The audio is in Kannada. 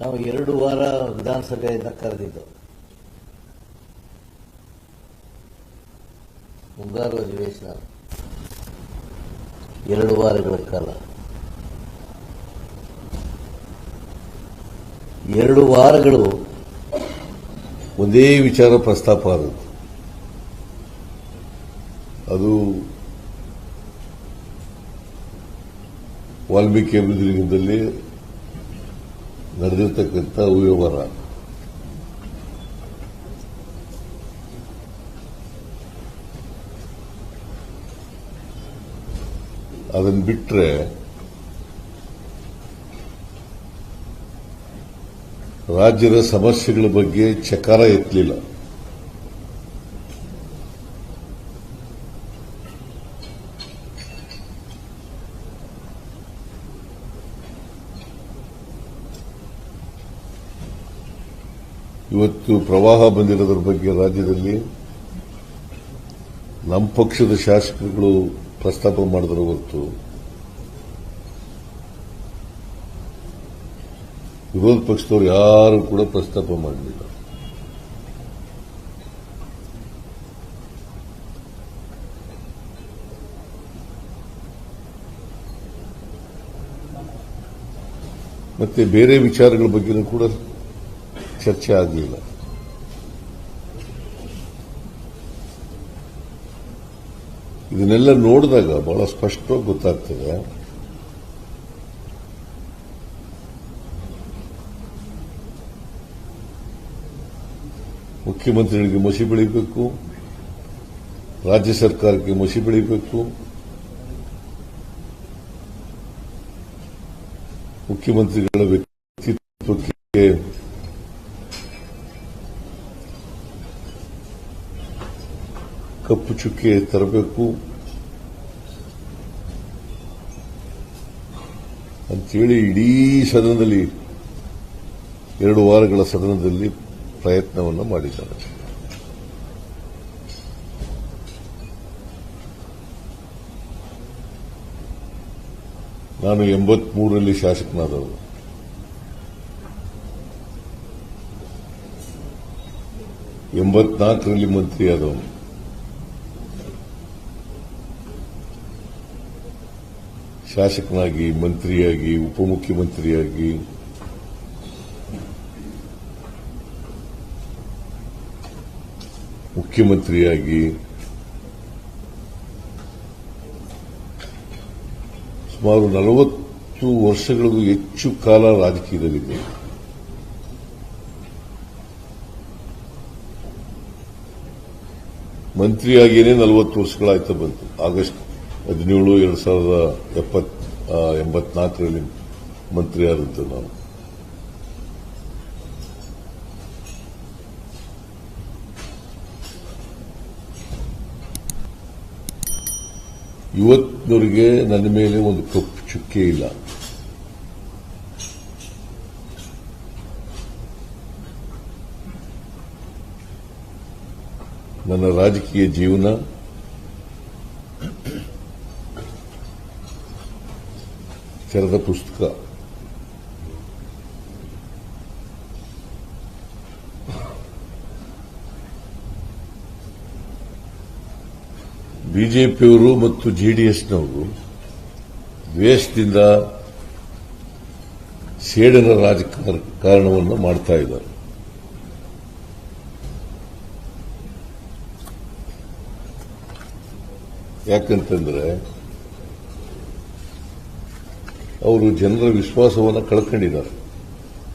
ನಾವು ಎರಡು ವಾರ ವಿಧಾನಸಭೆಯಿಂದ ಕರೆದಿದ್ದು. ಮುಂಗಾರು ಅಧಿವೇಶನ. ಎರಡು ವಾರಗಳ ಕಾಲ. ಎರಡು ವಾರಗಳು ಒಂದೇ ವಿಚಾರ ಪ್ರಸ್ತಾಪ ಆದದ್ದು. ಅದು ವಾಲ್ಮೀಕಿ ಅಭಿವೃದ್ಧಿ ನಡೆದಿರ್ತಕ್ಕಂಥ ವ್ಯವಹಾರ ಅದನ್ನು ಬಿಟ್ಟರೆ ರಾಜ್ಯದ ಸಮಸ್ಯೆಗಳ ಬಗ್ಗೆ ಚಕಾರ ಎತ್ತಲಿಲ್ಲ. ಇವತ್ತು ಪ್ರವಾಹ ಬಂದಿರೋದ್ರ ಬಗ್ಗೆ ರಾಜ್ಯದಲ್ಲಿ ನಮ್ಮ ಪಕ್ಷದ ಶಾಸಕರುಗಳು ಪ್ರಸ್ತಾಪ ಮಾಡಿದ್ರೆ ಹೊರತು ವಿರೋಧ ಪಕ್ಷದವರು ಯಾರು ಕೂಡ ಪ್ರಸ್ತಾಪ ಮಾಡಲಿಲ್ಲ. ಮತ್ತೆ ಬೇರೆ ವಿಚಾರಗಳ ಬಗ್ಗೆನೂ ಕೂಡ ಚರ್ಚೆ ಆಗಲಿಲ್ಲ. ಇದನ್ನೆಲ್ಲ ನೋಡಿದಾಗ ಬಹಳ ಸ್ಪಷ್ಟವಾಗಿ ಗೊತ್ತಾಗ್ತದೆ. ಮುಖ್ಯಮಂತ್ರಿಗಳಿಗೆ ಮಸಿ ಬೆಳಿಬೇಕು, ರಾಜ್ಯ ಸರ್ಕಾರಕ್ಕೆ ಮಸಿ ಬೆಳಿಬೇಕು. ಮುಖ್ಯಮಂತ್ರಿಗಳ ವ್ಯಕ್ತಿತ್ವಕ್ಕೆ ಕಪ್ಪು ಚುಕ್ಕೆ ತರಬೇಕು ಅಂತೇಳಿ ಇಡೀ ಸದನದಲ್ಲಿ ಎರಡು ವಾರಗಳ ಸದನದಲ್ಲಿ ಪ್ರಯತ್ನವನ್ನು ಮಾಡಿದ್ದಾರೆ. ನಾನು ಎಂಬತ್ಮೂರರಲ್ಲಿ ಶಾಸಕನಾದವರು ಎಂಬತ್ನಾಲ್ಕರಲ್ಲಿ ಮಂತ್ರಿಯಾದವನು. ಶಾಸಕನಾಗಿ, ಮಂತ್ರಿಯಾಗಿ, ಉಪಮುಖ್ಯಮಂತ್ರಿಯಾಗಿ. ಮುಖ್ಯಮಂತ್ರಿಯಾಗಿ. ಸುಮಾರು ನಲವತ್ತು ವರ್ಷಗಳಿಗೂ ಹೆಚ್ಚು ಕಾಲ ರಾಜಕೀಯದಲ್ಲಿದೆ ಮಂತ್ರಿಯಾಗಿಯೇ ನಲವತ್ತು ವರ್ಷಗಳಾಯ್ತಾ ಬಂತು. ಆಗಸ್ಟ್ ಹದಿನೇಳು ಎರಡು ಸಾವಿರದ ಎಪ್ಪತ್ ಎಂಬತ್ನಾಲ್ಕರಲ್ಲಿ ಮಂತ್ರಿಯಾದಂತೆ ನಾನು. ಇವತ್ತಿನವರೆಗೆ ನನ್ನ ಮೇಲೆ ಒಂದು ಕಪ್ಪು ಚುಕ್ಕೆ ಇಲ್ಲ. ನನ್ನ ರಾಜಕೀಯ ಜೀವನ ತೆರೆದ ಪುಸ್ತಕ. ಬಿಜೆಪಿಯವರು ಮತ್ತು ಜೆಡಿಎಸ್ನವರು ದ್ವೇಷದಿಂದ ಸೇಡಿನ ರಾಜಕಾರಣವನ್ನು ಮಾಡ್ತಾ ಇದ್ದಾರೆ. ಯಾಕಂತಂದ್ರೆ ಅವರು ಜನರ ವಿಶ್ವಾಸವನ್ನು ಕಳ್ಕೊಂಡಿದ್ದಾರೆ.